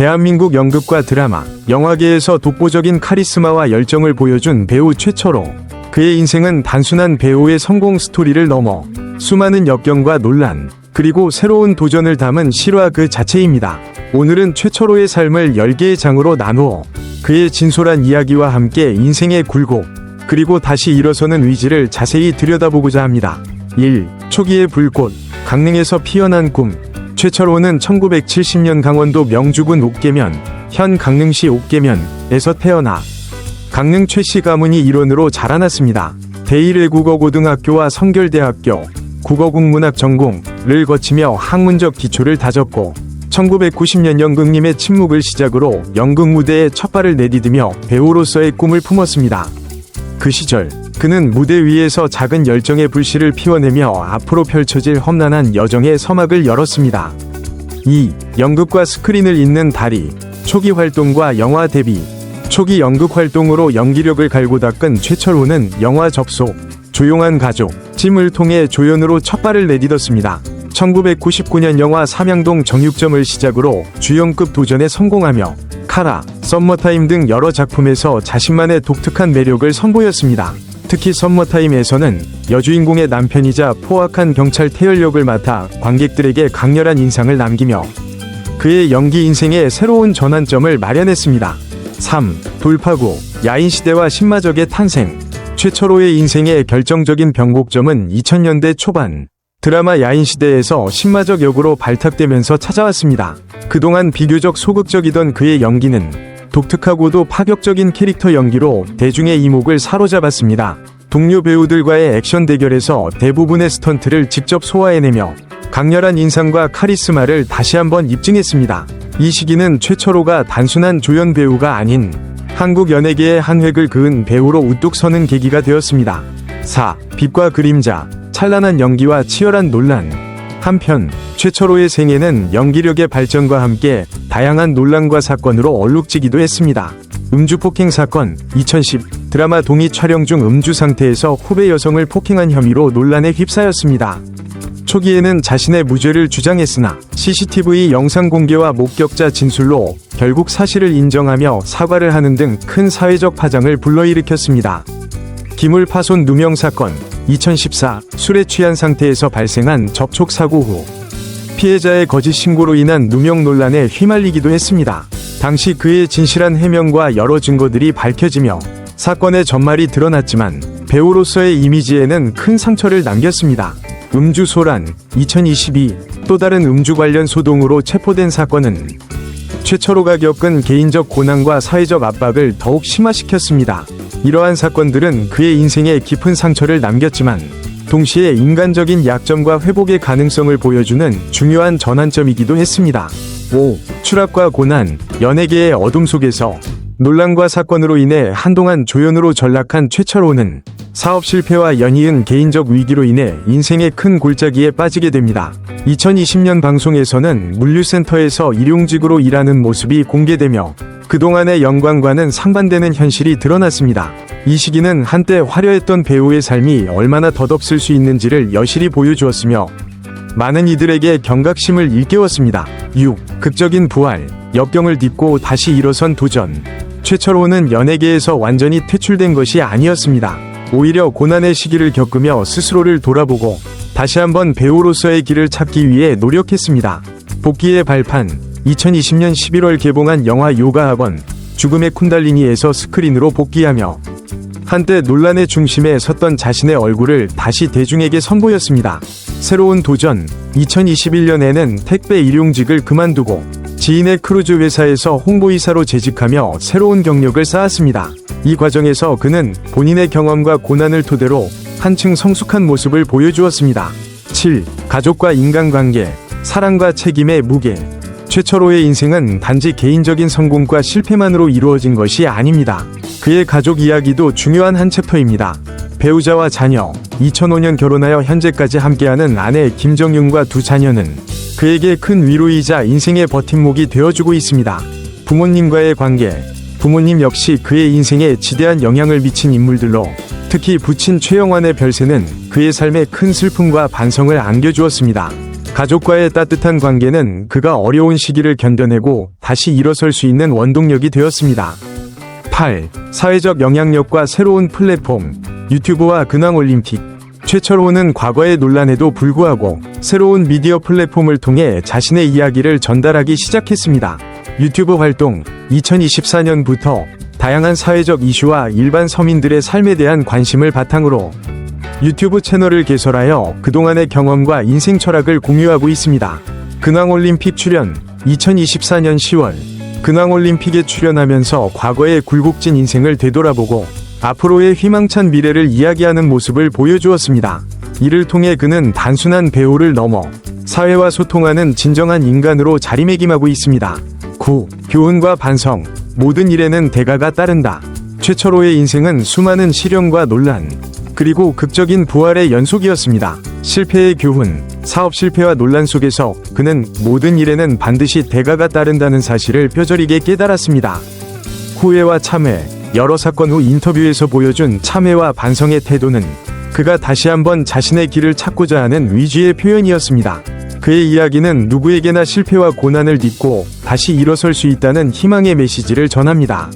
대한민국 연극과 드라마, 영화계에서 독보적인 카리스마와 열정을 보여준 배우 최철호. 그의 인생은 단순한 배우의 성공 스토리를 넘어 수많은 역경과 논란, 그리고 새로운 도전을 담은 실화 그 자체입니다. 오늘은 최철호의 삶을 10개의 장으로 나누어 그의 진솔한 이야기와 함께 인생의 굴곡, 그리고 다시 일어서는 의지를 자세히 들여다보고자 합니다. 1. 초기의 불꽃, 강릉에서 피어난 꿈. 최철호는 1970년 강원도 명주군 옥계면, 현 강릉시 옥계면에서 태어나 강릉 최씨 가문이 일원으로 자라났습니다. 대1외국어고등학교와 성결대학교, 국어국문학 전공을 거치며 학문적 기초를 다졌고 1990년 연극님의 침묵을 시작으로 연극 무대에 첫 발을 내디디며 배우로서의 꿈을 품었습니다. 그 시절 그는 무대 위에서 작은 열정의 불씨를 피워내며 앞으로 펼쳐질 험난한 여정의 서막을 열었습니다. 2. 연극과 스크린을 잇는 다리 초기 활동과 영화 데뷔 초기 연극 활동으로 연기력을 갈고 닦은 최철호는 영화 접속 조용한 가족 찜을 통해 조연으로 첫 발을 내딛었습니다. 1999년 영화 삼양동 정육점을 시작으로 주연급 도전에 성공하며 카라, 썸머타임 등 여러 작품에서 자신만의 독특한 매력을 선보였습니다. 특히 썸머타임에서는 여주인공의 남편이자 포악한 경찰 태열 역을 맡아 관객들에게 강렬한 인상을 남기며 그의 연기 인생에 새로운 전환점을 마련했습니다. 3. 돌파구, 야인시대와 신마적의 탄생. 최철호의 인생의 결정적인 변곡점은 2000년대 초반, 드라마 야인시대에서 신마적 역으로 발탁되면서 찾아왔습니다. 그동안 비교적 소극적이던 그의 연기는 독특하고도 파격적인 캐릭터 연기로 대중의 이목을 사로잡았습니다. 동료 배우들과의 액션 대결에서 대부분의 스턴트를 직접 소화해내며 강렬한 인상과 카리스마를 다시 한번 입증했습니다. 이 시기는 최철호가 단순한 조연 배우가 아닌 한국 연예계의 한 획을 그은 배우로 우뚝 서는 계기가 되었습니다. 4. 빛과 그림자, 찬란한 연기와 치열한 논란. 한편 최철호의 생애는 연기력의 발전과 함께 다양한 논란과 사건으로 얼룩지기도 했습니다. 음주 폭행 사건 2010 드라마 동의 촬영 중 음주 상태에서 후배 여성을 폭행한 혐의로 논란에 휩싸였습니다. 초기에는 자신의 무죄를 주장했으나 CCTV 영상 공개와 목격자 진술로 결국 사실을 인정하며 사과를 하는 등 큰 사회적 파장을 불러일으켰습니다. 기물 파손 누명 사건 2014 술에 취한 상태에서 발생한 접촉 사고 후 피해자의 거짓 신고로 인한 누명 논란에 휘말리기도 했습니다. 당시 그의 진실한 해명과 여러 증거들이 밝혀지며 사건의 전말이 드러났지만 배우로서의 이미지에는 큰 상처를 남겼습니다. 음주 소란 2022 또 다른 음주 관련 소동으로 체포된 사건은 최철호가 겪은 개인적 고난과 사회적 압박을 더욱 심화시켰습니다. 이러한 사건들은 그의 인생에 깊은 상처를 남겼지만 동시에 인간적인 약점과 회복의 가능성을 보여주는 중요한 전환점이기도 했습니다. 5. 추락과 고난, 연예계의 어둠 속에서 논란과 사건으로 인해 한동안 조연으로 전락한 최철호는 사업 실패와 연이은 개인적 위기로 인해 인생의 큰 골짜기에 빠지게 됩니다. 2020년 방송에서는 물류센터에서 일용직으로 일하는 모습이 공개되며 그동안의 영광과는 상반되는 현실이 드러났습니다. 이 시기는 한때 화려했던 배우의 삶이 얼마나 덧없을 수 있는지를 여실히 보여주었으며 많은 이들에게 경각심을 일깨웠습니다. 6. 극적인 부활, 역경을 딛고 다시 일어선 도전. 최철호는 연예계에서 완전히 퇴출된 것이 아니었습니다. 오히려 고난의 시기를 겪으며 스스로를 돌아보고 다시 한번 배우로서의 길을 찾기 위해 노력했습니다. 복귀의 발판 2020년 11월 개봉한 영화 요가 학원 죽음의 쿤달리니에서 스크린으로 복귀하며 한때 논란의 중심에 섰던 자신의 얼굴을 다시 대중에게 선보였습니다. 새로운 도전 2021년에는 택배 일용직을 그만두고 지인의 크루즈 회사에서 홍보이사로 재직하며 새로운 경력을 쌓았습니다. 이 과정에서 그는 본인의 경험과 고난을 토대로 한층 성숙한 모습을 보여주었습니다. 7. 가족과 인간관계, 사랑과 책임의 무게. 최철호의 인생은 단지 개인적인 성공과 실패만으로 이루어진 것이 아닙니다. 그의 가족 이야기도 중요한 한 챕터입니다. 배우자와 자녀, 2005년 결혼하여 현재까지 함께하는 아내 김정윤과 두 자녀는 그에게 큰 위로이자 인생의 버팀목이 되어주고 있습니다. 부모님과의 관계, 부모님 역시 그의 인생에 지대한 영향을 미친 인물들로 특히 부친 최영환의 별세는 그의 삶에 큰 슬픔과 반성을 안겨주었습니다. 가족과의 따뜻한 관계는 그가 어려운 시기를 견뎌내고 다시 일어설 수 있는 원동력이 되었습니다. 8. 사회적 영향력과 새로운 플랫폼 유튜브와 근황올림픽 최철호는 과거의 논란에도 불구하고 새로운 미디어 플랫폼을 통해 자신의 이야기를 전달하기 시작했습니다. 유튜브 활동 2024년부터 다양한 사회적 이슈와 일반 서민들의 삶에 대한 관심을 바탕으로 유튜브 채널을 개설하여 그동안의 경험과 인생 철학을 공유하고 있습니다. 근황올림픽 출연 2024년 10월 근황올림픽에 출연하면서 과거의 굴곡진 인생을 되돌아보고 앞으로의 희망찬 미래를 이야기하는 모습을 보여주었습니다. 이를 통해 그는 단순한 배우를 넘어 사회와 소통하는 진정한 인간으로 자리매김하고 있습니다. 9. 교훈과 반성 모든 일에는 대가가 따른다. 최철호의 인생은 수많은 시련과 논란, 그리고 극적인 부활의 연속이었습니다. 실패의 교훈, 사업 실패와 논란 속에서 그는 모든 일에는 반드시 대가가 따른다는 사실을 뼈저리게 깨달았습니다. 후회와 참회, 여러 사건 후 인터뷰에서 보여준 참회와 반성의 태도는 그가 다시 한번 자신의 길을 찾고자 하는 위주의 표현이었습니다. 그의 이야기는 누구에게나 실패와 고난을 딛고 다시 일어설 수 있다는 희망의 메시지를 전합니다.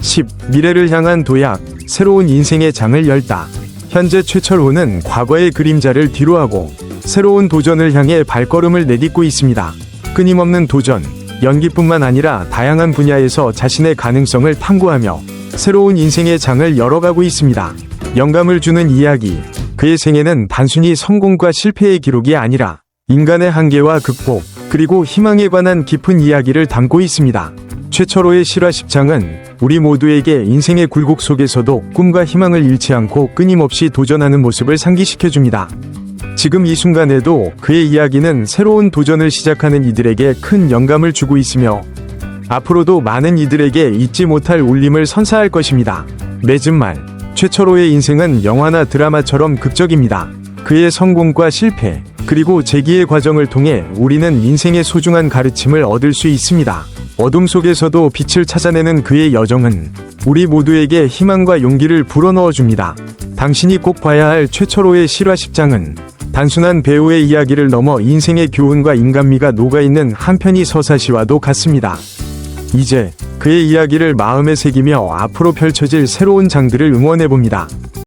10. 미래를 향한 도약, 새로운 인생의 장을 열다. 현재 최철호는 과거의 그림자를 뒤로하고 새로운 도전을 향해 발걸음을 내딛고 있습니다. 끊임없는 도전, 연기뿐만 아니라 다양한 분야에서 자신의 가능성을 탐구하며 새로운 인생의 장을 열어가고 있습니다. 영감을 주는 이야기. 그의 생애는 단순히 성공과 실패의 기록이 아니라 인간의 한계와 극복, 그리고 희망에 관한 깊은 이야기를 담고 있습니다. 최철호의 실화 10장은 우리 모두에게 인생의 굴곡 속에서도 꿈과 희망을 잃지 않고 끊임없이 도전하는 모습을 상기시켜줍니다. 지금 이 순간에도 그의 이야기는 새로운 도전을 시작하는 이들에게 큰 영감을 주고 있으며 앞으로도 많은 이들에게 잊지 못할 울림을 선사할 것입니다. 맺은 말 최철호의 인생은 영화나 드라마처럼 극적입니다. 그의 성공과 실패, 그리고 재기의 과정을 통해 우리는 인생의 소중한 가르침을 얻을 수 있습니다. 어둠 속에서도 빛을 찾아내는 그의 여정은 우리 모두에게 희망과 용기를 불어넣어 줍니다. 당신이 꼭 봐야 할 최철호의 실화 10장은 단순한 배우의 이야기를 넘어 인생의 교훈과 인간미가 녹아있는 한편의 서사시와도 같습니다. 이제 그의 이야기를 마음에 새기며 앞으로 펼쳐질 새로운 장들을 응원해봅니다.